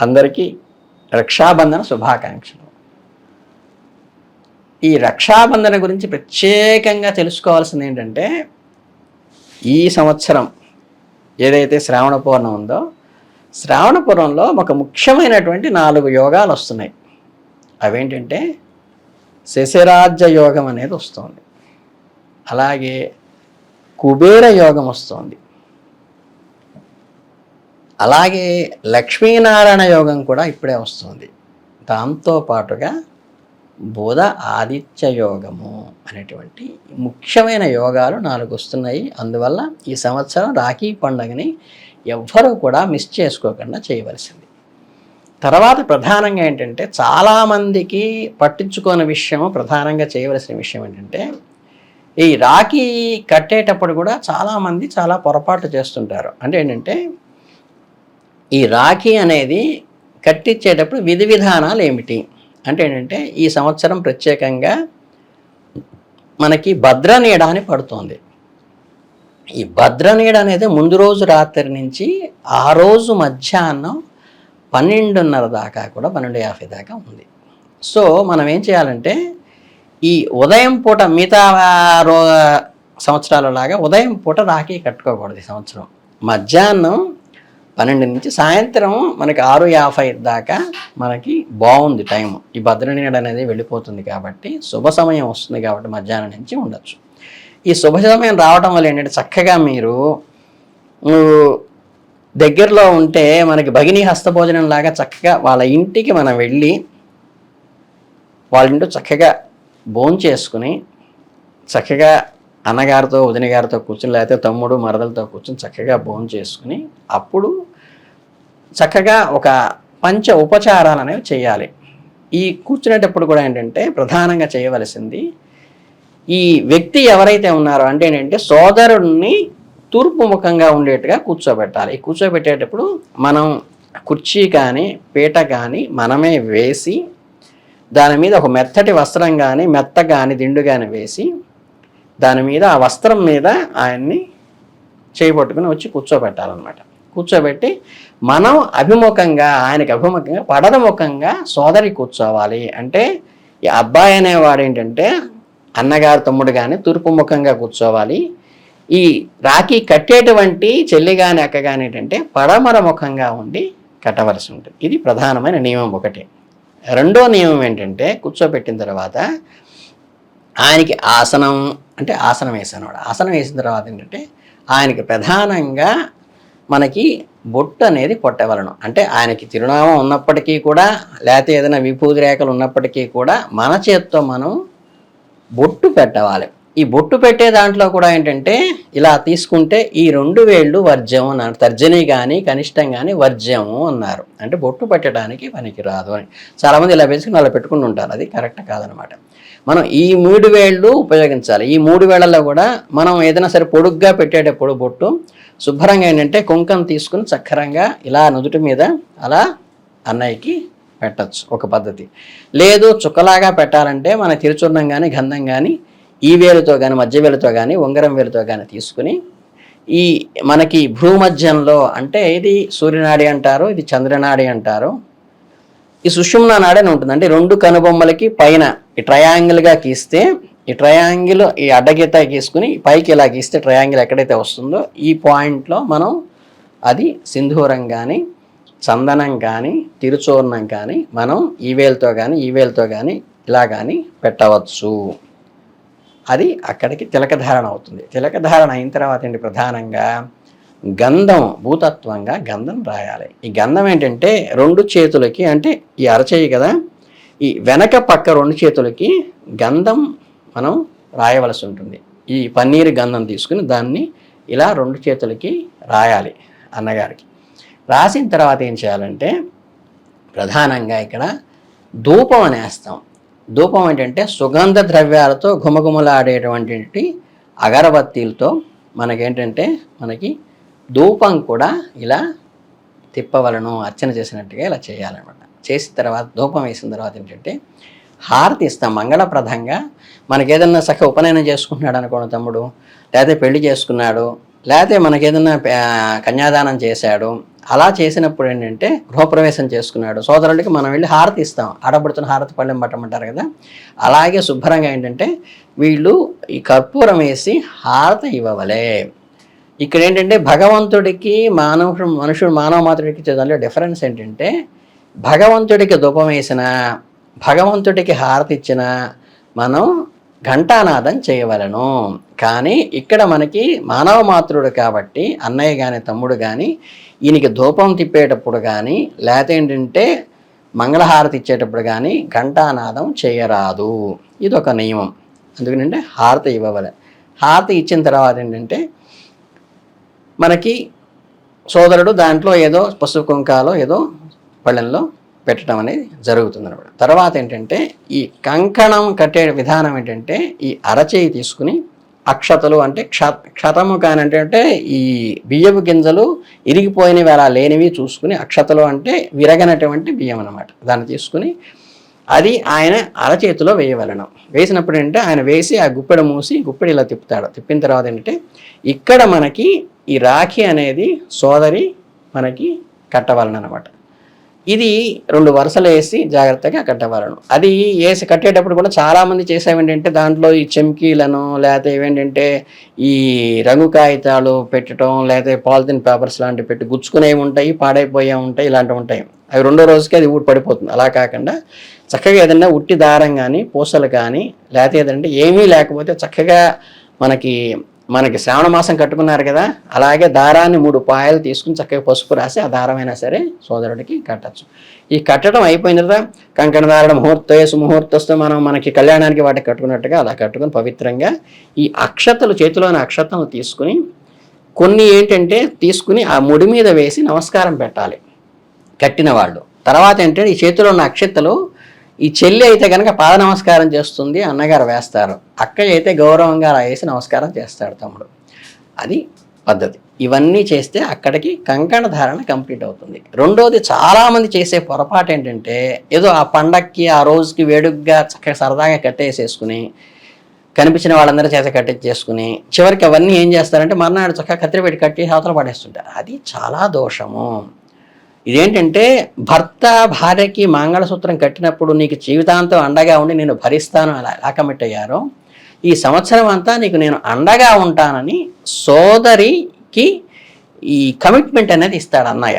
అందరికీ రక్షాబంధన శుభాకాంక్షలు. ఈ రక్షాబంధన గురించి ప్రత్యేకంగా తెలుసుకోవాల్సింది ఏంటంటే ఈ సంవత్సరం ఏదైతే శ్రావణ పూర్ణం ఉందో శ్రావణ పూర్ణంలో ఒక ముఖ్యమైనటువంటి నాలుగు యోగాలు వస్తున్నాయి. అవేంటంటే శశిరాజ్య యోగం అనేది వస్తుంది. అలాగే కుబేర యోగం వస్తుంది. అలాగే లక్ష్మీనారాయణ యోగం కూడా ఇప్పుడే వస్తుంది. దాంతో పాటుగా బుధ ఆదిత్య యోగము అనేటువంటి ముఖ్యమైన యోగాలు నాలుగు వస్తున్నాయి. అందువల్ల ఈ సంవత్సరం రాఖీ పండుగని ఎవ్వరూ కూడా మిస్ చేసుకోకుండా చేయవలసింది. తర్వాత ప్రధానంగా ఏంటంటే చాలామందికి పట్టించుకోని విషయము ప్రధానంగా చేయవలసిన విషయం ఏంటంటే ఈ రాఖీ కట్టేటప్పుడు కూడా చాలామంది చాలా పొరపాట్లు చేస్తుంటారు. అంటే ఏంటంటే ఈ రాఖీ అనేది కట్టించేటప్పుడు విధి విధానాలు ఏమిటి? అంటే ఏంటంటే ఈ సంవత్సరం ప్రత్యేకంగా మనకి భద్రనీడ అని పడుతోంది. ఈ భద్రనీడ అనేది ముందు రోజు రాత్రి నుంచి ఆ రోజు మధ్యాహ్నం పన్నెండున్నర దాకా కూడా పన్నెండు యాభై దాకా ఉంది. సో మనం ఏం చేయాలంటే ఈ ఉదయం పూట మిగతా రో సంవత్సరాలలాగా ఉదయం పూట రాఖీ కట్టుకోకూడదు ఈ సంవత్సరం. మధ్యాహ్నం పన్నెండు నుంచి సాయంత్రం మనకి ఆరు యాభై దాకా మనకి బాగుంది టైం ఈ భద్రనీడ అనేది వెళ్ళిపోతుంది కాబట్టి శుభ సమయం వస్తుంది కాబట్టి మధ్యాహ్నం నుంచి ఉండొచ్చు. ఈ శుభ సమయం రావడం వల్ల ఏంటంటే చక్కగా మీరు దగ్గరలో ఉంటే మనకి భగిని హస్తభోజనం లాగా చక్కగా వాళ్ళ ఇంటికి మనం వెళ్ళి వాళ్ళ ఇంట్లో చక్కగా భోంచేసుకుని చక్కగా అన్నగారితో వదిన గారితో కూర్చుని లేకపోతే తమ్ముడు మరదలతో కూర్చుని చక్కగా భోజనం చేసుకుని అప్పుడు చక్కగా ఒక పంచ ఉపచారాలు అనేవి చేయాలి. ఈ కూర్చునేటప్పుడు కూడా ఏంటంటే ప్రధానంగా చేయవలసింది ఈ వ్యక్తి ఎవరైతే ఉన్నారో అంటే ఏంటంటే సోదరుడిని తూర్పు ముఖంగా ఉండేట్టుగా కూర్చోబెట్టాలి. ఈ కూర్చోబెట్టేటప్పుడు మనం కుర్చీ కానీ పీట కానీ మనమే వేసి దాని మీద ఒక మెత్తటి వస్త్రం కానీ మెత్త కానీ దిండు కానీ వేసి దాని మీద ఆ వస్త్రం మీద ఆయన్ని చేయబట్టుకుని వచ్చి కూర్చోబెట్టాలన్నమాట. కూర్చోబెట్టి మనం అభిముఖంగా ఆయనకి అభిముఖంగా పడదముఖంగా సోదరి కూర్చోవాలి. అంటే ఈ అబ్బాయి అనేవాడు ఏంటంటే అన్నగారు తమ్ముడు కానీ తూర్పు ముఖంగా కూర్చోవాలి. ఈ రాఖీ కట్టేటువంటి చెల్లి కానీ అక్క కానీ ఏంటంటే పడమర ముఖంగా ఉండి కట్టవలసి ఉంటుంది. ఇది ప్రధానమైన నియమం ఒకటి. రెండో నియమం ఏంటంటే కూర్చోబెట్టిన తర్వాత ఆయనకి ఆసనం అంటే ఆసనం వేసాను ఆసనం వేసిన తర్వాత ఏంటంటే ఆయనకి ప్రధానంగా మనకి బొట్టు అనేది కొట్టవలను అంటే ఆయనకి తిరునామం ఉన్నప్పటికీ కూడా లేకపోతే ఏదైనా విభూతి రేఖలు ఉన్నప్పటికీ కూడా మన చేత్తో మనం బొట్టు పెట్టవాలి. ఈ బొట్టు పెట్టే దాంట్లో కూడా ఏంటంటే ఇలా తీసుకుంటే ఈ రెండు వేళ్ళు వర్జ్యం అన్నారు. తర్జని కానీ కనిష్టం కానీ వర్జ్యము అన్నారు. అంటే బొట్టు పెట్టడానికి పనికి రాదు అని. చాలామంది ఇలా పెంచుకుని అలా పెట్టుకుని ఉంటారు. అది కరెక్ట్ కాదనమాట. మనం ఈ మూడు వేళ్ళు ఉపయోగించాలి. ఈ మూడు వేళ్ళలో కూడా మనం ఏదైనా సరే పొడుగ్గా పెట్టేటప్పుడు బొట్టు శుభ్రంగా ఏంటంటే కుంకం తీసుకుని చక్కరంగా ఇలా నుదుటి మీద అలా అన్నయ్యకి పెట్టచ్చు. ఒక పద్ధతి. లేదు చుక్కలాగా పెట్టాలంటే మన తిరుచుర్ణం కానీ గంధం కానీ ఈ వేలుతో కానీ మధ్య వేలుతో కానీ ఉంగరం వేలుతో కానీ తీసుకుని ఈ మనకి భూమధ్యంలో అంటే ఇది సూర్యనాడి అంటారు ఇది చంద్రనాడి అంటారు. ఈ సుషుమ్న నాడని ఉంటుంది అంటే రెండు కనుబొమ్మలకి పైన ఈ ట్రయాంగిల్గా గీస్తే ఈ ట్రయాంగిల్ ఈ అడ్డగీత గీసుకుని పైకి ఇలా గీస్తే ట్రయాంగిల్ ఎక్కడైతే వస్తుందో ఈ పాయింట్లో మనం అది సింధూరం కానీ చందనం కానీ తిరుచూర్ణం కానీ మనం ఈ వేలుతో కానీ ఈ వేలుతో కానీ ఇలా కానీ పెట్టవచ్చు. అది అక్కడికి తిలకధారణ అవుతుంది. తిలకధారణ అయిన తర్వాత ఏంటి? ప్రధానంగా గంధం భూతత్వంగా గంధం రాయాలి. ఈ గంధం ఏంటంటే రెండు చేతులకి అంటే ఈ అరచేయి కదా ఈ వెనక పక్క రెండు చేతులకి గంధం మనం రాయవలసి ఉంటుంది. ఈ పన్నీరు గంధం తీసుకుని దాన్ని ఇలా రెండు చేతులకి రాయాలి అన్నగారికి. రాసిన తర్వాత ఏం చేయాలంటే ప్రధానంగా ఇక్కడ ధూపం అనేస్తాం. ధూపం ఏంటంటే సుగంధ ద్రవ్యాలతో ఘుమఘుమలాడేటువంటి అగరబత్తీలతో మనకేంటంటే మనకి ధూపం కూడా ఇలా తిప్పవలను అర్చన చేసినట్టుగా ఇలా చేయాలన్నమాట. చేసిన తర్వాత ధూపం వేసిన తర్వాత ఏంటంటే హారతి ఇస్తాం మంగళప్రదంగా. మనకేదన్నా సఖ ఉపనయనం చేసుకుంటున్నాడు అనుకోండి తమ్ముడు లేదా పెళ్ళి చేసుకున్నాడు లేకపోతే మనకి ఏదన్నా కన్యాదానం చేశాడు అలా చేసినప్పుడు ఏంటంటే గృహప్రవేశం చేసుకున్నాడు. సోదరుడికి మనం వెళ్ళి హారతి ఇస్తాం. ఆడబడుతున్న హారతి పళ్ళెం పట్టమంటారు కదా. అలాగే శుభ్రంగా ఏంటంటే వీళ్ళు ఈ కర్పూరం వేసి హారతి ఇవ్వవలే. ఇక్కడ ఏంటంటే భగవంతుడికి మానవ మనుషుడు మానవ మాతృడికి దానిలో డిఫరెన్స్ ఏంటంటే భగవంతుడికి ధూపం వేసిన భగవంతుడికి హారతి ఇచ్చిన మనం ఘంటానాదం చేయవలను. కానీ ఇక్కడ మనకి మానవ మాతృడు కాబట్టి అన్నయ్య కానీ తమ్ముడు కానీ ఈయనకి ధూపం తిప్పేటప్పుడు కానీ లేకపోతే ఏంటంటే మంగళహారతి ఇచ్చేటప్పుడు కానీ ఘంటానాదం చేయరాదు. ఇది ఒక నియమం. అందుకనంటే హారతి ఇవ్వవలే. హారతి ఇచ్చిన తర్వాత ఏంటంటే మనకి సోదరుడు దాంట్లో ఏదో పసుపు కుంకాలో ఏదో పళ్ళెంలో పెట్టడం అనేది జరుగుతుంది అనమాట. తర్వాత ఏంటంటే ఈ కంకణం కట్టే విధానం ఏంటంటే ఈ అరచేయి తీసుకుని అక్షతలు అంటే క్ష క్షతము కానంటే ఈ బియ్యపు గింజలు ఇరిగిపోయినవి అలా లేనివి చూసుకుని అక్షతలు అంటే విరగనటువంటి బియ్యం అనమాట దాన్ని తీసుకుని అది ఆయన అరచేతిలో వేయవలనం. వేసినప్పుడు ఏంటంటే ఆయన వేసి ఆ గుప్పెడు మూసి గుప్పెడు ఇలా తిప్పుతాడు. తిప్పిన తర్వాత ఏంటంటే ఇక్కడ మనకి ఈ రాఖీ అనేది సోదరి మనకి కట్టవలనమాట ఇది రెండు వరుసలు వేసి జాగ్రత్తగా కట్టేవాళ్ళను అది వేసి కట్టేటప్పుడు కూడా చాలామంది చేసేవి ఏంటంటే దాంట్లో ఈ చెమ్కీలను లేకపోతే ఏవేంటంటే ఈ రంగు కాగితాలు పెట్టడం లేకపోతే పాలిథిన్ పేపర్స్ లాంటివి పెట్టి గుచ్చుకునేవి ఉంటాయి పాడైపోయే ఉంటాయి ఇలాంటివి ఉంటాయి. అవి రెండో రోజుకి అది ఊడి పడిపోతుంది. అలా కాకుండా చక్కగా ఏదైనా ఉట్టి దారం కానీ పూసలు కానీ లేకపోతే ఏదంటే ఏమీ లేకపోతే చక్కగా మనకి మనకి శ్రావణ మాసం కట్టుకున్నారు కదా అలాగే దారాన్ని మూడు పాయలు తీసుకుని చక్కగా పసుపు రాసి ఆ దారమైనా సరే సోదరుడికి కట్టచ్చు. ఈ కట్టడం అయిపోయిన తర్వాత కంకణ దారణ ముహూర్త సుముహూర్తస్తు మనం మనకి కళ్యాణానికి వాటికి కట్టుకున్నట్టుగా అలా కట్టుకుని పవిత్రంగా ఈ అక్షతలు చేతిలోని అక్షతలు తీసుకుని కొన్ని ఏంటంటే తీసుకుని ఆ ముడి మీద వేసి నమస్కారం పెట్టాలి. కట్టిన వాళ్ళు. తర్వాత ఏంటంటే ఈ చేతిలో ఉన్న అక్షతలు ఈ చెల్లి అయితే కనుక పాద నమస్కారం చేస్తుంది అన్నగారు వేస్తారు. అక్క అయితే గౌరవంగా రాయేసి నమస్కారం చేస్తాడు తమ్ముడు. అది పద్ధతి. ఇవన్నీ చేస్తే అక్కడికి కంకణ ధారణ కంప్లీట్ అవుతుంది. రెండోది చాలామంది చేసే పొరపాటు ఏంటంటే ఏదో ఆ పండక్కి ఆ రోజుకి వేడుగ్గా చక్కగా సరదాగా కట్టేసేసుకుని కనిపించిన వాళ్ళందరూ చేత కట్టించేసుకుని చివరికి అవన్నీ ఏం చేస్తారంటే మర్నాడు చక్కగా కత్తిరి పెట్టి కట్టి అవతల పడేస్తుంటారు. అది చాలా దోషము. ఇదేంటంటే భర్త భార్యకి మంగళసూత్రం కట్టినప్పుడు నీకు జీవితాంతం అండగా ఉండి నేను భరిస్తాను అలా ఎలా కమిట్ అయ్యారో ఈ సంవత్సరం అంతా నీకు నేను అండగా ఉంటానని సోదరికి ఈ కమిట్మెంట్ అనేది ఇస్తాడు అన్నయ్య.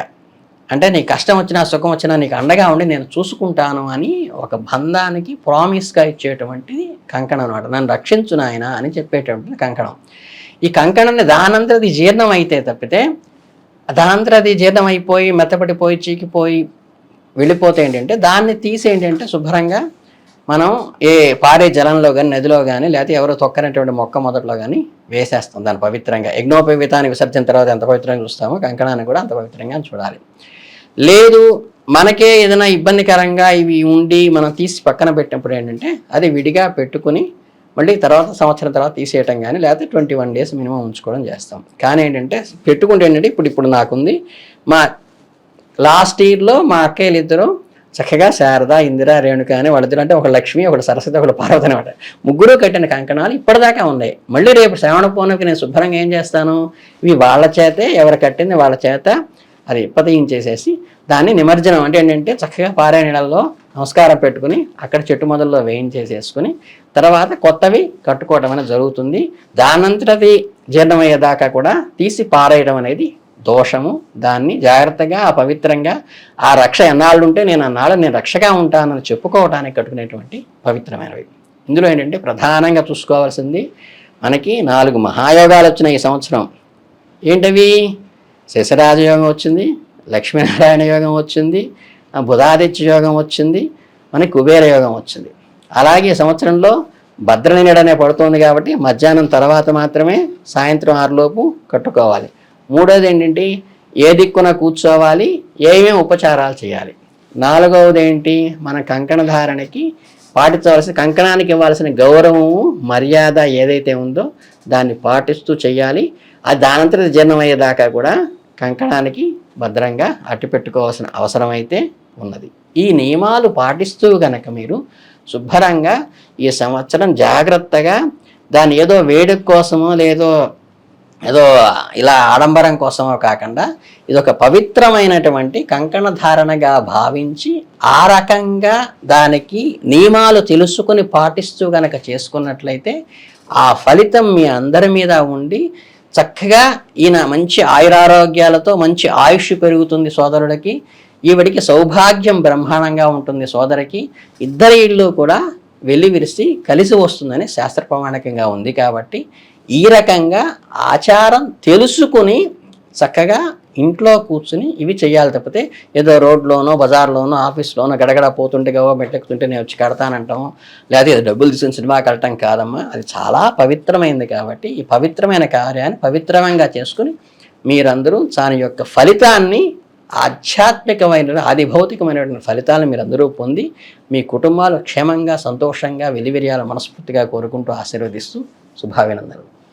అంటే నీ కష్టం వచ్చినా సుఖం వచ్చినా నీకు అండగా ఉండి నేను చూసుకుంటాను అని ఒక బంధానికి ప్రామిస్గా ఇచ్చేటువంటిది కంకణం అనమాట నన్ను రక్షించు నాయన అని చెప్పేటటువంటి కంకణం. ఈ కంకణాన్ని దానంతది జీర్ణం అయితే తప్పితే దానంతరం అది జీర్ణం అయిపోయి మెత్తపడిపోయి చీకిపోయి వెళ్ళిపోతే ఏంటంటే దాన్ని తీసి ఏంటంటే శుభ్రంగా మనం ఏ పారే జలంలో కానీ నదిలో కానీ లేకపోతే ఎవరో తొక్కనటువంటి మొక్క మొదట్లో కానీ వేసేస్తాం. దాన్ని పవిత్రంగా. యజ్ఞోపవితాన్ని విసర్జన తర్వాత ఎంత పవిత్రంగా చూస్తామో కంకణాన్ని కూడా అంత పవిత్రంగా చూడాలి. లేదు మనకే ఏదైనా ఇబ్బందికరంగా ఇవి ఉండి మనం తీసి పక్కన పెట్టినప్పుడు ఏంటంటే అది విడిగా పెట్టుకుని మళ్ళీ తర్వాత సంవత్సరం తర్వాత తీసేయటం కానీ లేకపోతే ట్వంటీ వన్ డేస్ మినిమం ఉంచుకోవడం చేస్తాం. కానీ ఏంటంటే పెట్టుకుంటే ఏంటంటే ఇప్పుడు ఇప్పుడు నాకుంది. మా లాస్ట్ ఇయర్లో మా అక్కయ్యలు ఇద్దరు చక్కగా శారద ఇందిర రేణుక అని వాళ్ళిద్దరు అంటే ఒక లక్ష్మి ఒక సరస్వతి ఒక పార్వతి అనమాట ముగ్గురు కట్టిన కంకణాలు ఇప్పటిదాకా ఉన్నాయి. మళ్ళీ రేపు శ్రవణ పౌర్ణమికి నేను శుభ్రంగా ఏం చేస్తాను? ఇవి వాళ్ళ చేతే ఎవరు కట్టింది వాళ్ళ చేత అది పతయించేసేసి దాన్ని నిమజ్జనం అంటే ఏంటంటే చక్కగా పారే నీళ్ళల్లో నమస్కారం పెట్టుకుని అక్కడ చెట్టు మొదల్లో వేయించేసేసుకుని తర్వాత కొత్తవి కట్టుకోవడం అనేది జరుగుతుంది. దానంతటది జీర్ణమయ్యేదాకా కూడా తీసి పారేయడం అనేది దోషము. దాన్ని జాగ్రత్తగా పవిత్రంగా ఆ రక్ష ఎన్నాళ్ళు ఉంటే నేను అన్నాళ్ళు నేను రక్షగా ఉంటానని చెప్పుకోవడానికి కట్టుకునేటువంటి పవిత్రమైనవి. ఇందులో ఏంటంటే ప్రధానంగా చూసుకోవాల్సింది మనకి నాలుగు మహాయోగాలు వచ్చినాయి ఈ సంవత్సరం. ఏంటవి? శశరాజయోగం వచ్చింది లక్ష్మీనారాయణ యోగం వచ్చింది బుధాదిత్య యోగం వచ్చింది మనకి కుబేర యోగం వచ్చింది. అలాగే సంవత్సరంలో భద్రనీడనే పడుతుంది కాబట్టి మధ్యాహ్నం తర్వాత మాత్రమే సాయంత్రం ఆరులోపు కట్టుకోవాలి. మూడోది ఏంటంటే ఏ దిక్కున కూర్చోవాలి ఏమేమి ఉపచారాలు చేయాలి. నాలుగవది ఏంటి మన కంకణ ధారణకి పాటించవలసిన కంకణానికి ఇవ్వాల్సిన గౌరవము మర్యాద ఏదైతే ఉందో దాన్ని పాటిస్తూ చేయాలి. అది దానంతరం జీర్ణమయ్యేదాకా కూడా కంకణానికి భద్రంగా అట్టు పెట్టుకోవాల్సిన అవసరం అయితే ఉన్నది. ఈ నియమాలు పాటిస్తూ గనక మీరు శుభ్రంగా ఈ సంవత్సరం జాగ్రత్తగా దాని ఏదో వేడుక కోసమో లేదో ఏదో ఇలా ఆడంబరం కోసమో కాకుండా ఇది ఒక పవిత్రమైనటువంటి కంకణ ధారణగా భావించి ఆ రకంగా దానికి నియమాలు తెలుసుకుని పాటిస్తూ గనక చేసుకున్నట్లయితే ఆ ఫలితం మీ అందరి మీద ఉండి చక్కగా ఈయన మంచి ఆయురారోగ్యాలతో మంచి ఆయుష్ పెరుగుతుంది సోదరుడికి. ఈవిడికి సౌభాగ్యం బ్రహ్మాండంగా ఉంటుంది సోదరికి. ఇద్దరి ఇళ్ళు కూడా వెలివిరిసి కలిసి వస్తుందని శాస్త్ర ప్రమాణికంగా ఉంది కాబట్టి ఈ రకంగా ఆచారం తెలుసుకుని చక్కగా ఇంట్లో కూర్చుని ఇవి చేయాలి తప్పితే ఏదో రోడ్లోనో బజార్లోనో ఆఫీస్లోనో గడగడ పోతుంటే గవో మెట్లెక్కుతుంటే నేను వచ్చి కడతానంటాం. లేదా ఏదో డబ్బులు తీసుకుని సినిమా కడటం కాదమ్మా. అది చాలా పవిత్రమైంది కాబట్టి ఈ పవిత్రమైన కార్యాన్ని పవిత్రంగా చేసుకుని మీరందరూ దాని యొక్క ఫలితాన్ని ఆధ్యాత్మికమైన ఆదిభౌతికమైనటువంటి ఫలితాలను మీరు అందరూ పొంది మీ కుటుంబాలు క్షేమంగా సంతోషంగా వెలివిరియాల మనస్ఫూర్తిగా కోరుకుంటూ ఆశీర్వదిస్తూ శుభాభినందనలు.